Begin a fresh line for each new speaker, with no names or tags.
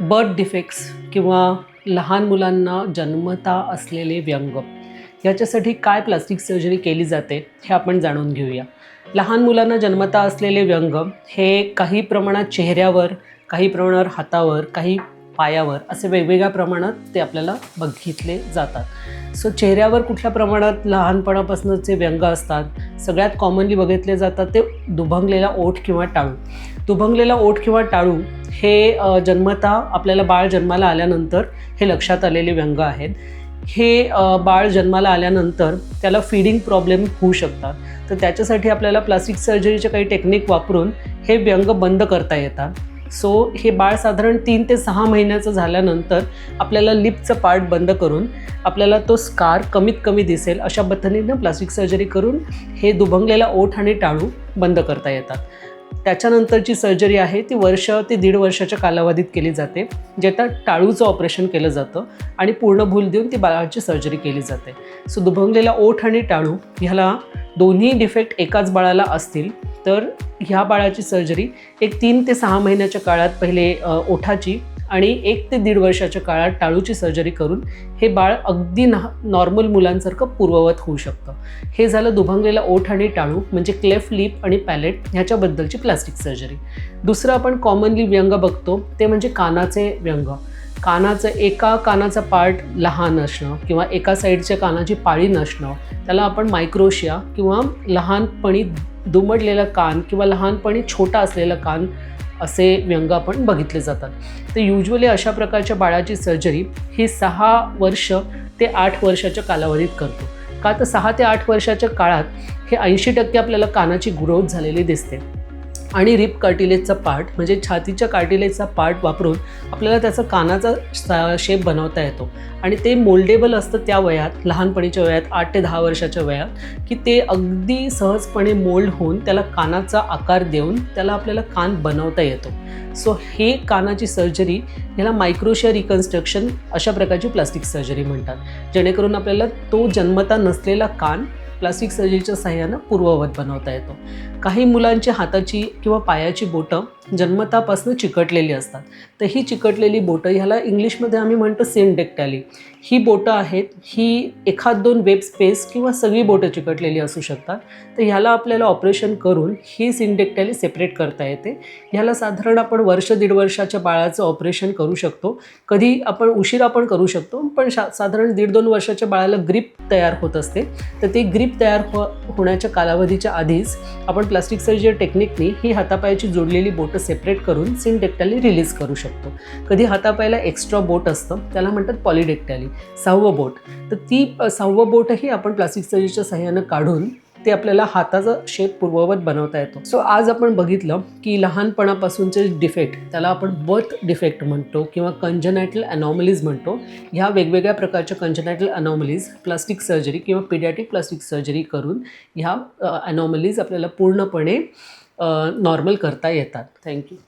Birth defects किंवा लहान मुलांना जन्मता असलेले व्यंग याच्यासाठी काय प्लास्टिक सर्जरी केली जाते हे आपण जाणून घेऊया. लहान मुलांना जन्मता असलेले व्यंग हे काही प्रमाणात चेहऱ्यावर काही प्रमाणावर हातावर काही पायावर असे वेगवेगळ्या प्रमाणात ते आपल्याला बघितले जातात. सो चेहऱ्यावर कुठल्या प्रमाणात लहानपणापासूनचे व्यंग असतात सगळ्यात कॉमनली बघितले जातात ते दुभंगलेला ओठ किंवा टाळू. दुभंगलेला ओठ किंवा टाळू हे जन्मता आपल्याला बाळ जन्माला आल्यानंतर हे लक्षात आलेले व्यंग आहेत. हे बाळ जन्माला आल्यानंतर त्याला फिडिंग प्रॉब्लेम होऊ शकतात. तर त्याच्यासाठी आपल्याला प्लास्टिक सर्जरीचे काही टेक्निक वापरून हे व्यंग बंद करता येतात. सो हे बाळ साधारण तीन ते सहा महिन्याचं झाल्यानंतर आपल्याला लिपचं पार्ट बंद करून आपल्याला तो स्कार कमीत कमी दिसेल अशा पद्धतीनं प्लास्टिक सर्जरी करून हे दुभंगलेला ओठ आणि टाळू बंद करता येतात. त्याच्यानंतरची सर्जरी आहे ती वर्ष ते दीड वर्षाच्या कालावधीत केली जाते ज्यात टाळूचं ऑपरेशन केलं जातं आणि पूर्ण भूल देऊन ती बाळाची सर्जरी केली जाते. सो दुभंगलेला ओठ आणि टाळू ह्याला दोन्ही डिफेक्ट एकाच बाळाला असतील तर ह्या बाळाची सर्जरी एक तीन ते सहा महिन्याच्या काळात पहिले ओठाची आणि एक ते दीड वर्षाच्या काळात टाळूची सर्जरी करून हे बाळ अगदी ना नॉर्मल मुलांसारखं पूर्ववत होऊ शकतं. हे झालं दुभंगलेला ओठ आणि टाळू म्हणजे क्लेफ लिप आणि पॅलेट ह्याच्याबद्दलची प्लास्टिक सर्जरी दुसरं आपण कॉमनली व्यंग बघतो ते म्हणजे कानाचे व्यंग. कानाचं एका कानाचा पार्ट लहान असणं किंवा एका साईडच्या कानाची पाळी नसणं त्याला आपण मायक्रोशिया किंवा लहानपणी दुमडलेला कान किंवा लहानपणी छोटा असलेला कान असे व्यंग आपण बघितले जातात. तर युजली अशा प्रकारच्या बाळाची सर्जरी ही सहा वर्ष ते आठ वर्षाच्या कालावधीत करतो. का तर सहा ते आठ वर्षाच्या काळात हे ऐंशी टक्के आपल्याला कानाची ग्रोथ झालेली दिसते. आणि रिप कार्टिलेजचा पार्ट म्हणजे छातीच्या कार्टिलेजचा पार्ट वापरून आपल्याला त्याचा कानाचा शेप बनवता येतो. आणि ते मोल्डेबल असतं त्या वयात लहानपणीच्या वयात आठ ते दहा वर्षाच्या वयात की ते अगदी सहजपणे मोल्ड होऊन त्याला कानाचा आकार देऊन त्याला आपल्याला कान बनवता येतो. सो हे कानाची सर्जरी ह्याला मायक्रोशिया रिकन्स्ट्रक्शन अशा प्रकारची प्लास्टिक सर्जरी म्हणतात. जेणेकरून आपल्याला तो जन्मता नसलेला कान प्लास्टिक सर्जरीच्या सहाय्यानं पूर्ववत बनवता येतो. काही मुलांची हाताची किंवा पायाची बोटं जन्मतापासून चिकटलेली असतात. तर ही चिकटलेली बोटं ह्याला इंग्लिशमध्ये आम्ही म्हणतो सेंडेक्टॅली. ही बोटं आहेत ही एखाद दोन वेब स्पेस किंवा सगळी बोटं चिकटलेली असू शकतात. तर ह्याला आपल्याला ऑपरेशन करून ही सिंडेक्टॅली सेपरेट करता येते. ह्याला साधारण आपण वर्ष दीड वर्षाच्या बाळाचं ऑपरेशन करू शकतो. कधी आपण उशिरा पण करू शकतो पण शा साधारण दीड दोन वर्षाच्या बाळाला ग्रीप तयार होत असते. तर ती ग्रीप तयार हो होण्याच्या कालावधीच्या आधीच आपण प्लास्टिक सर्जरी टेक्निकनी ही हातापायाची जोडलेली बोटं सेपरेट करून सिंडेक्टॅली रिलीज करू शकतो. कधी हातापायाला एक्स्ट्रा बोट असतं त्याला म्हणतात पॉलिडेक्टॅली सहावं बोट. तर ती सहावं बोटही आपण प्लास्टिक सर्जरीच्या सहाय्यानं काढून ते आपल्याला हाताचा शेप पूर्ववत बनवता येतो. सो आज आपण बघितलं की लहानपणापासूनचे डिफेक्ट त्याला आपण बर्थ डिफेक्ट म्हणतो किंवा कंजनॅटल अनॉमलीज म्हणतो. ह्या वेगवेगळ्या प्रकारच्या कंजनॅटल अनॉमलीज प्लास्टिक सर्जरी किंवा पिडॅटिक प्लास्टिक सर्जरी करून ह्या अनॉमलीज आपल्याला पूर्णपणे नॉर्मल करता येतात. थँक्यू